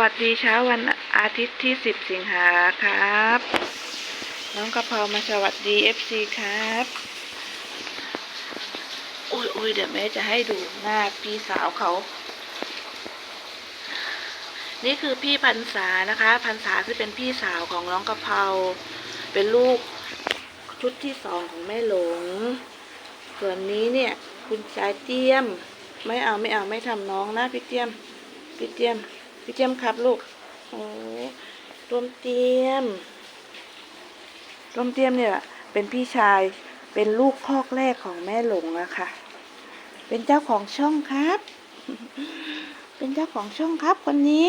วัสดีเช้าวันอาทิตย์ที่ 10 สิงหาครับ น้องกะเพรามาสวัสดี FC ครับอุ้ยอุ้ยเดี๋ยวแม่จะให้ดูหน้าพี่สาวเขา นี่คือพี่พันษานะคะพันษาคือเป็นพี่สาวของน้องกะเพราเป็นลูกชุดที่สองของแม่หลง ส่วนนี้เนี่ยคุณชายเตี้ยม ไม่เอาไม่เอาไม่ทำน้องนะพี่เตี้ยม พี่เตี้ยม พี่เตี้ยมครับลูกโอ้รวมเตี้ยม รวมเตี้ยมเนี่ยเป็นพี่ชาย เป็นลูกคอกแรกของแม่หลงอะค่ะ เป็นเจ้าของช่องครับ เป็นเจ้าของช่องครับคนนี้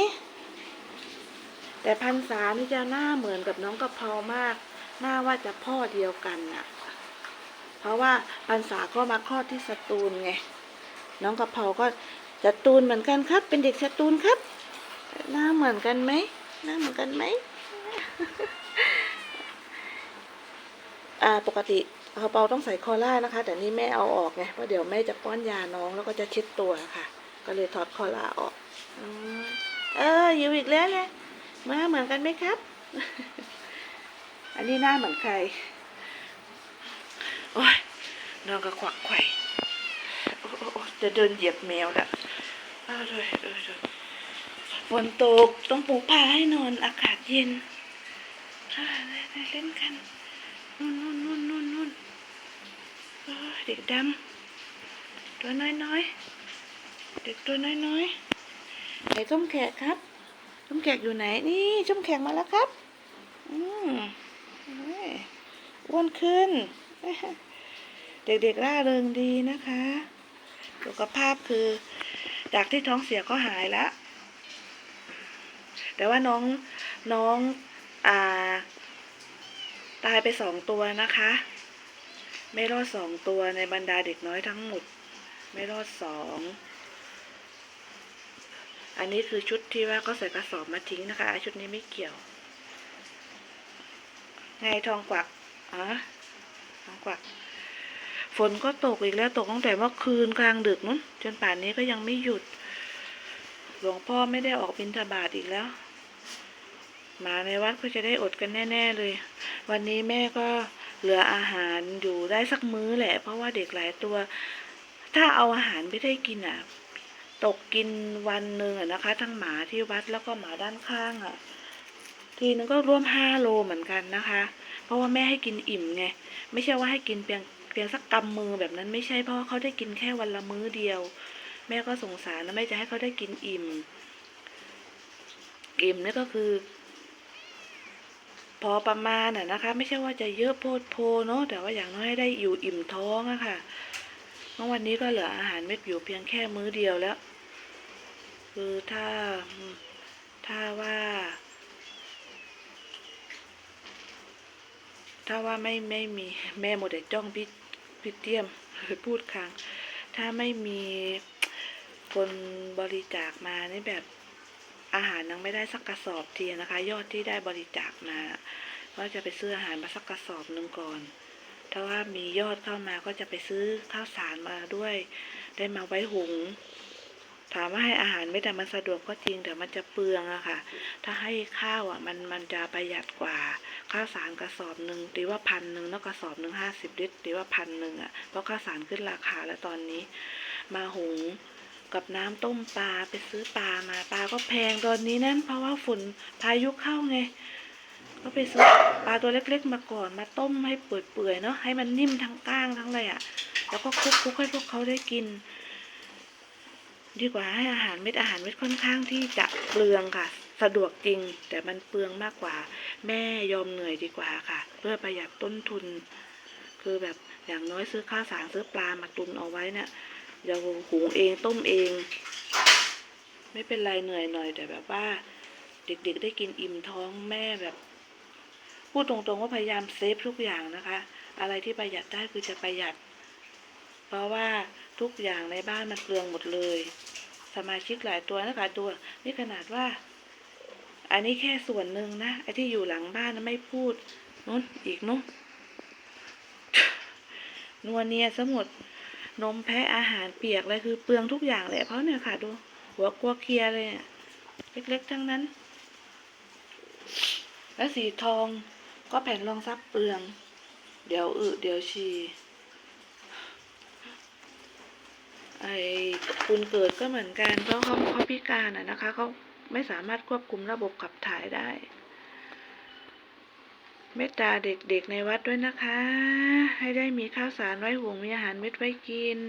แต่พันษานี่จะหน้าเหมือนกับน้องกะเพรามาก หน้าว่าจะพ่อเดียวกันน่ะเพราะว่าพันษาก็มาคลอดที่สตูลไง น้องกะเพราก็สตูลเหมือนกันครับ เป็นเด็กสตูลครับ หน้าเหมือนกันไหมหน้าเหมือนกันไหมอ่าปกติกระเปาต้องใส่คอล่านะคะ แต่นี่แม่เอาออกไงเพราะเดี๋ยวแม่จะป้อนยาน้องแล้วก็จะเช็ดตัวค่ะ ก็เลยถอดคอล่าออกอเอออยู่อีกแล้วเลยมาเหมือนกันไหมครับ อันนี้หน้าเหมือนใครโอ้ยน้องก็ขวักไข่จะเดินเหยียบแมวละเอาเลยเออเลย ฝนตกต้องปูผ้าให้นอนอากาศเย็นอ่าเล่นกันนู่นนู่นนู่นนู่นนู่นเด็กดำตัวน้อยน้อยเด็กตัวน้อยน้อยไหนส้มแขกครับส้มแขกอยู่ไหนนี่ส้มแขกมาแล้วครับ อืมอ้วนขึ้น เด็กๆร่าเริงดีนะคะ สุขภาพคือจากที่ท้องเสียก็หายแล้ว แต่ว่าน้องน้องอ่าตายไปสองตัวนะคะ ไม่รอดสองตัวในบรรดาเด็กน้อยทั้งหมด ไม่รอดสองอันนี้คือชุดที่ว่าก็ใส่กระสอบมาทิ้งนะคะ ชุดนี้ไม่เกี่ยว ไงทองกวักอ๋อทองกวักฝนก็ตกอีกแล้วตกตั้งแต่เมื่อคืนกลางดึกนู้นจนป่านนี้ก็ยังไม่หยุด หลวงพ่อไม่ได้ออกบิณฑบาตอีกแล้วหมาในวัดก็จะได้อดกันแน่ ๆ เลย วันนี้แม่ก็เหลืออาหารอยู่ได้สักมื้อแหละ เพราะว่าเด็กหลายตัว ถ้าเอาอาหารไม่ได้กินอะ ตกกินวันหนึ่งอะนะคะ ทั้งหมาที่วัดแล้วก็หมาด้านข้างอะ ทีนึงก็ร่วมห้าโลเหมือนกันนะคะ เพราะว่าแม่ให้กินอิ่มไง ไม่ใช่ว่าให้กินเพียงเพียงสักกำมือแบบนั้นไม่ใช่เพราะว่าเขาได้กินแค่วันละมื้อเดียว แม่ก็สงสารนะแม่จะให้เขาได้กินอิ่ม อิ่มนี่ก็คือ พอประมาณน่ะนะคะ ไม่ใช่ว่าจะเยอะโพดโพเนาะแต่ว่าอย่างน้อยให้ได้อยู่อิ่มท้องอะค่ะเมื่อวันนี้ก็เหลืออาหารเม็ดอยู่เพียงแค่มื้อเดียวแล้ว คือถ้าถ้าว่า ถ้าว่าไม่ไม่มีแม่โมเดลจ้องพี่พี่เตี้ยมพูดค้างถ้าไม่มี คนบริจาคมานี่แบบอาหารยังไม่ได้สักกระสอบทีนะคะ ยอดที่ได้บริจาคมา ก็จะไปซื้ออาหารมาสักกระสอบหนึ่งก่อน ถ้าว่ามียอดเข้ามาก็จะไปซื้อข้าวสารมาด้วย ได้มาไว้หุง ถามว่าให้อาหารไม่แต่มันสะดวกก็จริงแต่มันจะเปลืองอะค่ะ ถ้าให้ข้าวอะมันมันจะประหยัดกว่า ข้าวสารกระสอบหนึ่งตีว่าพันหนึ่งแล้วกระสอบหนึ่งห้าสิบลิตรตีว่าพันหนึ่งอะเพราะข้าวสารขึ้นราคาแล้วตอนนี้ มาหุง กับน้ำต้มปลาไปซื้อปลามาปลาก็แพงตอนนี้นั่นเพราะว่าฝุ่นพายุเข้าไง ก็ไปซื้อปลาตัวเล็กๆมาก่อนมาต้มให้เปื่อยๆเนาะให้มันนิ่มทั้งก้างทั้งอะไรอะ แล้วก็คลุกๆให้พวกเขาได้กิน ดีกว่าให้อาหารเม็ดอาหารเม็ดค่อนข้างที่จะเปลืองค่ะ สะดวกจริง แต่มันเปลืองมากกว่า แม่ยอมเหนื่อยดีกว่าค่ะ เพื่อประหยัดต้นทุน คือแบบอย่างน้อยซื้อข้าวสารซื้อปลามาตุนเอาไว้เนี่ย เราหุงเองต้มเอง ไม่เป็นไรเหนื่อยหน่อยแต่แบบว่า เด็กๆได้กินอิ่มท้องแม่แบบ พูดตรงๆว่าพยายามเซฟทุกอย่างนะคะ อะไรที่ประหยัดได้คือจะประหยัด เพราะว่าทุกอย่างในบ้านมันเปลืองหมดเลย สมาชิกหลายตัวนะคะตัวนี่ขนาดว่า อันนี้แค่ส่วนหนึ่งนะไอ้ที่อยู่หลังบ้านนะไม่พูดนู้นอีกนู้นนัวเนียสมด นมแพะอาหารเปียกเลยคือเปลืองทุกอย่างเลยเพราะเนี่ยค่ะดู หัวกลัวเคลียร์เลยเนี่ยเล็กๆทั้งนั้น และสีทองก็แผ่นรองซับเปลือง เดี๋ยวอึเดี๋ยวฉี่ไอ้คุณเกิดก็เหมือนกันเพราะเขาเขาพิการอะนะคะเขาไม่สามารถควบคุมระบบขับถ่ายได้ เมตตาเด็กๆในวัดด้วยนะคะ ให้ได้มีข้าวสารไว้หุงมีอาหารเม็ดไว้กิน